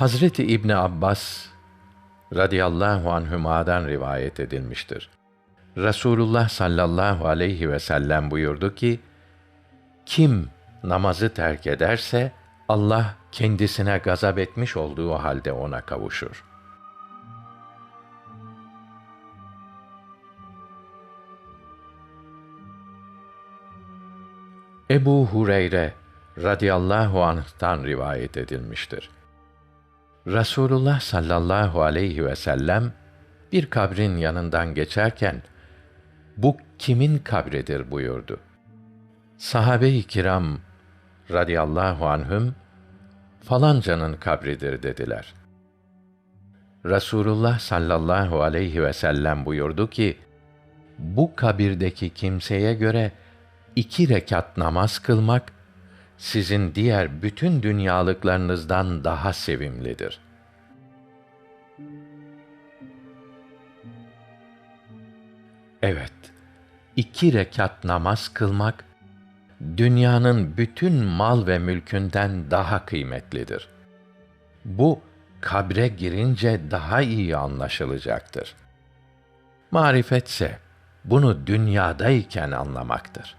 Hazreti İbni Abbas radıyallahu anhüma'dan rivayet edilmiştir. Resulullah sallallahu aleyhi ve sellem buyurdu ki, kim namazı terk ederse, Allah kendisine gazap etmiş olduğu halde ona kavuşur. Ebu Hureyre radıyallahu anh'tan rivayet edilmiştir. Rasulullah sallallahu aleyhi ve sellem bir kabrin yanından geçerken bu kimin kabridir buyurdu. Sahabe-i kiram radıyallahu anhüm falancanın kabridir dediler. Rasulullah sallallahu aleyhi ve sellem buyurdu ki, bu kabirdeki kimseye göre iki rekat namaz kılmak, sizin diğer bütün dünyalıklarınızdan daha sevimlidir. Evet, iki rekat namaz kılmak, dünyanın bütün mal ve mülkünden daha kıymetlidir. Bu, kabre girince daha iyi anlaşılacaktır. Marifetse, bunu dünyadayken anlamaktır.